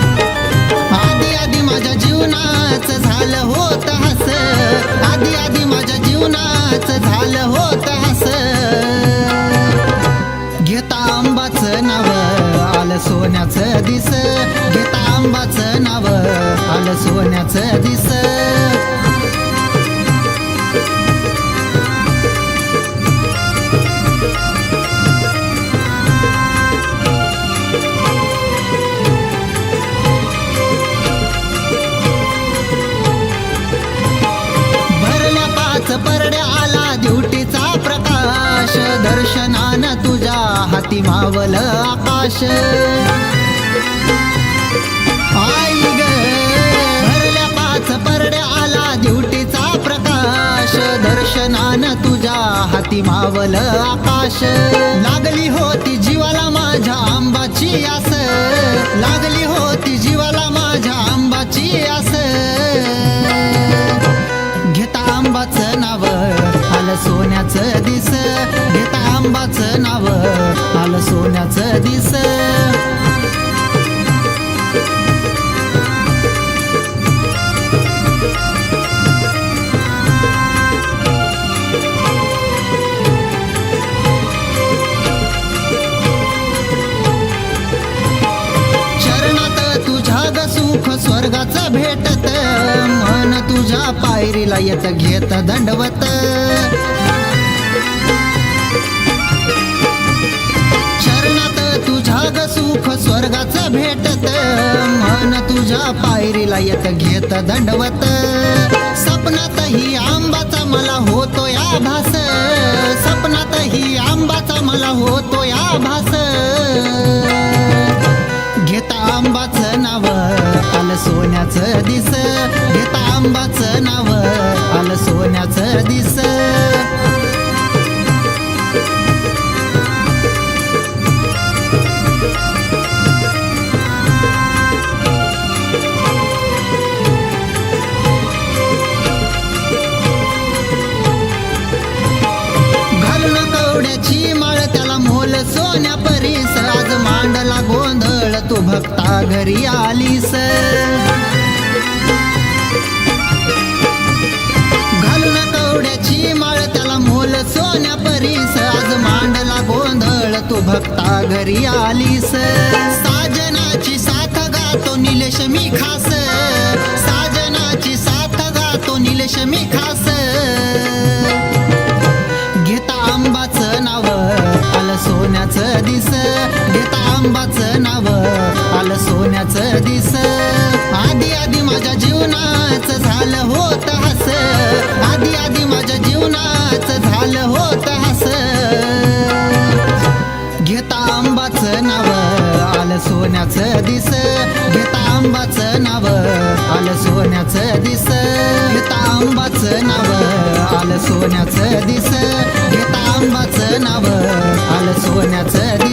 आधी आधी माझ्या जीवनाच झालं होत हस. आधी आधी माझ्या जीवनाच सोन्याचं दिस घेता आंबाचं नाव आलं सोन्याचं दिस. हाती मावल आकाश. आई ग भरल्या पाच परड्या आला दिवटीचा प्रकाश. दर्शनान तुझ्या हाती मावल आकाश. लागली होती नाव आलं सोन्याचं दिस. चरणात स्वर्गाचं भेटत. मन तुझ्या पायरीला येत घेत दंडवत. स्वर्गाच भेटत मन तुझ्या पायरीला येत घेत दंडवत. सपनातही आंबाचा मला होतो या भास सपनातही आंबाचा मला होतो या भास. घेता आंबाचं नाव आलं सोन्याचं दिस. घेता आंबाचं नाव आलं सोन्याचं दिस. बघता घरी आलीस घालून कवड्याची माळ त्याला मोल सोन्या परीस. आज मांडला गोंधळ तू भक्ता घरी आलीस साजनाची साथ गातो निलेश मी खास. साजनाची साथ गातो निलेश मी खास. घेता आंबाचं नाव आलं सोन्याचं दिस. घेता आंबाचं नाव आलं सोन्याचं दिस. आधी आधी माझ्या जीवनाच झालं होत हस. आधी आधी माझ्या जीवनाच झालं होत हस. घेता आंबाच नाव आलं सोन्याचं दिस. घेता आंबाच नाव आलं सोन्याचं दिस. घेता आंबाच नाव आलं सोन्याचं दिस. घेता आंबाच नाव आलं सोन्याचं दिस.